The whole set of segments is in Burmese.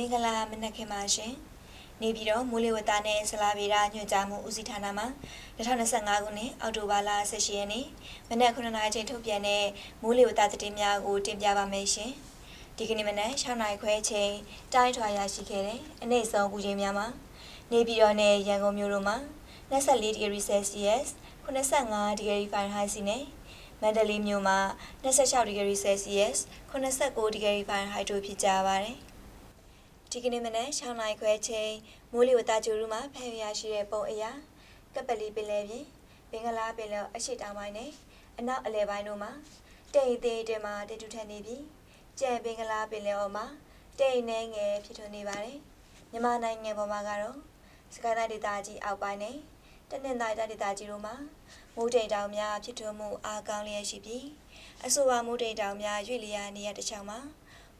မင်္ဂလာမနက်ခင်းပါရှင်။နေပြည်တော်မိုးလေဝသနဲ့ဆလာဗေဒညွှန်ကြားမှုဦးစီးဌာနမှ2025ခုနှစ်အောက်တိုဘာလ18ရက်နေ့မနက်9:00နာရီချိန်ထုတ်ပြန်တဲ့မိုးလေဝသသတင်းများကိုတင်ပြပါမယ်ရှင်။ဒီကနေ့မနက်6:00နာရီခွဲချိန်တိုင်းထွာရရှိခဲ့တဲ့အနည်းဆုံးပူချိန်များမှာနေပြည်တော်နဲ့ရန်ကုန်မြို့တို့မှာ24ဒီဂရီဆယ်စီယပ်85ဒီဂရီဖာရင်ဟိုက်စီနဲ့မန္တလေးမြို့မှာ26ဒီဂရီဆယ်စီယပ်89ဒီဂရီဖာရင်ဟိုက်တို့ဖြစ်ကြပါတယ်။ ဒီကနေ့မနက်6နာရီခွဲချိန်မိုးလေဝသကြိုရူမှာဖယ်ရရှိတဲ့ပုံအရာကပလီပင်လယ်ပြင်ဘင်္ဂလားပင်လယ်အရှေ့တောင်ပိုင်းနဲ့အနောက်အလယ်ပိုင်းတို့မှာတိမ်သေးတဲမှာတတူထန်နေပြီးကြံဘင်္ဂလားပင်လယ်အော်မှာတိမ်နှဲငယ်ဖြစ်ထွန်းနေပါတယ်။မြန်မာနိုင်ငံပေါ်မှာကတော့စကိုင်းတိုင်းဒေသကြီးအောက်ပိုင်းနဲ့တနင်္သာရီတိုင်းဒေသကြီးတို့မှာမိုးတိမ်တောင်များဖြစ်ထွန်းမှုအားကောင်းလျက်ရှိပြီးအဆိုပါမိုးတိမ်တောင်များရွေ့လျားနေရတဲ့ချောင်းမှာ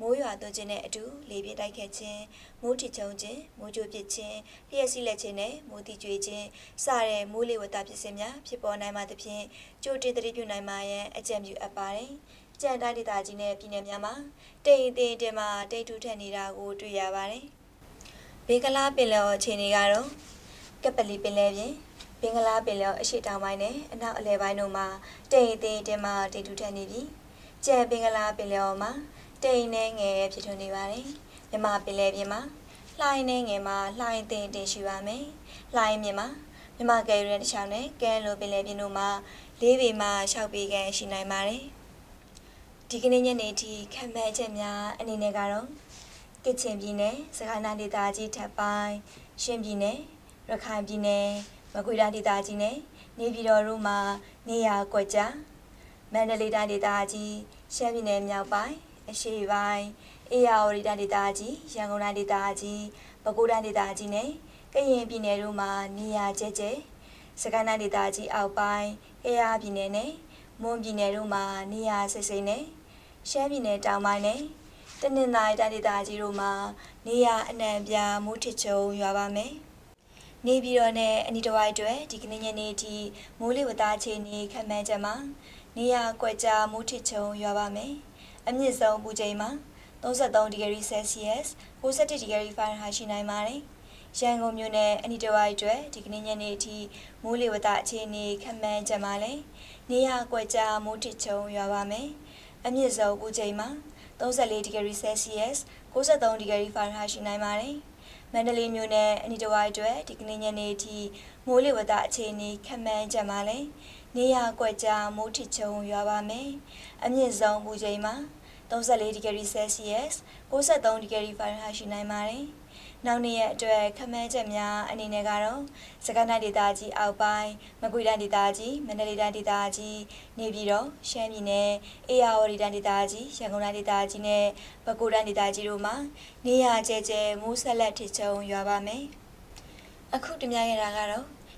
မိုးရွာသွန်းခြင်းနဲ့အတူလေပြင်းတိုက်ခတ်ခြင်းမိုးထချုံခြင်းမိုးကြိုပစ်ခြင်းလျှက်စီးလက်ခြင်းနဲ့မိုးတိကျွေခြင်းစတဲ့မိုးလေဝသဖြစ်စဉ်များဖြစ်ပေါ်နိုင်မှသဖြင့်ကြိုတင်သတိပြုနိုင်မှရန်အကြံပြုအပ်ပါတယ်။ကြံတိုင်းဒေသကြီးနဲ့ပြည်နယ်များမှာတိမ်အင်းတင်မှာတိတ်ထူထက်နေတာကိုတွေ့ရပါတယ်။ဘေကလာပင်လယ်အခြေအနေကတော့ကပလီပင်လယ်ပြင်ဘင်္ဂလားပင်လယ်အရှေ့တောင်ပိုင်းနဲ့အနောက်အလယ်ပိုင်းတို့မှာတိမ်အင်းတင်မှာတိတ်ထူထက်နေပြီးကြံဘင်္ဂလားပင်လယ်အော်မှာ တိမ်နှဲငယ်ဖြစ်ထွန်းနေပါတယ်။မြမပင်လယ်ပြင်မှာလှိုင်းနှဲငယ်မှာလှိုင်းတင်တင်ရှိပါမယ်။လှိုင်းမြင်မှာမြမကယ်ရီတစ်ချောင်းနဲ့ကဲလိုပင်လယ်ပြင်တို့မှာလေးပေမှ၆ပေခန့်ရှိနိုင်ပါတယ်။ဒီကနေ့ညနေထိခံမှန်းချက်များအနေနဲ့ကတော့ကချင်ပြည်နယ်စကိုင်းတိုင်းဒေသကြီးထပ်ပိုင်းရှမ်းပြည်နယ်ရခိုင်ပြည်နယ်မကွေးတိုင်းဒေသကြီးနဲ့နေပြည်တော်တို့မှာနေရာကွက်ကြားမန္တလေးတိုင်းဒေသကြီးရှမ်းပြည်နယ်မြောက်ပိုင်း အရှေ့ပိုင်းအေရဝတီတိုင်းဒေသကြီးရန်ကုန်တိုင်းဒေသကြီးပဲခူးတိုင်းဒေသကြီးနဲ့ကရင်ပြည်နယ်တို့မှာနေရာကျကျစကိုင်းတိုင်းဒေသကြီးအောက်ပိုင်းအေရပြည်နယ်နဲ့မွန်ပြည်နယ်တို့မှာနေရာစိစိနဲ့ရှမ်းပြည်နယ်တောင်ပိုင်းနဲ့တနင်္သာရီတိုင်းဒေသကြီးတို့မှာနေရာအနှံ့ပြားမူထစ်ချုံရွာပါမယ်နေပြည်တော်နဲ့အနီတဝိုက်တွေဒီကနေ့ညနေထိမိုးလေဝသအခြေအနေခန့်မှန်းချက်မှာနေရာကွက်ကြားမူထစ်ချုံရွာပါမယ်။ အမြင့်ဆုံးပူချိန်မှာ33ဒီဂရီဆယ်စီယပ်61ဒီဂရီဖာရင်ဟိုက်ရှိနိုင်ပါတယ်။ရန်ကုန်မြို့နယ်အနီတဝိုက်အတွက်ဒီကနေ့ညနေအထိမိုးလေဝသအခြေအနေခန့်မှန်းချက်မှာလည်းနေရာကွက်ကြားမိုးထစ်ချုံရွာပါမယ်။အမြင့်ဆုံးပူချိန်မှာ34ဒီဂရီဆယ်စီယပ်63ဒီဂရီဖာရင်ဟိုက်ရှိနိုင်ပါတယ်။မန္တလေးမြို့နယ်အနီတဝိုက်အတွက်ဒီကနေ့ညနေအထိမိုးလေဝသအခြေအနေခန့်မှန်းချက်မှာလည်း နေရာကွက်ကြားမိုးထစ်ချုံရွာပါမယ်။အမြင့်ဆုံးပူချိန်မှာ34ဒီဂရီဆယ်စီယပ်63ဒီဂရီဖာရင်ဟိုက်ရှိနိုင်ပါတယ်။နောက်နေ့ရက်အတွက်ခမန်းချက်များအနေနဲ့ကတော့စကိုင်းတိုင်းဒေသကြီးအောက်ပိုင်းမကွေးတိုင်းဒေသကြီးမန္တလေးတိုင်းဒေသကြီးနေပြည်တော်ရှမ်းပြည်နယ်အေရဝတီတိုင်းဒေသကြီးရန်ကုန်တိုင်းဒေသကြီးနဲ့ပဲခူးတိုင်းဒေသကြီးတို့မှာနေရာကျဲကျဲမိုးဆက်လက်ထစ်ချုံရွာပါမယ်။အခုတင်ပြခဲ့တာကတော့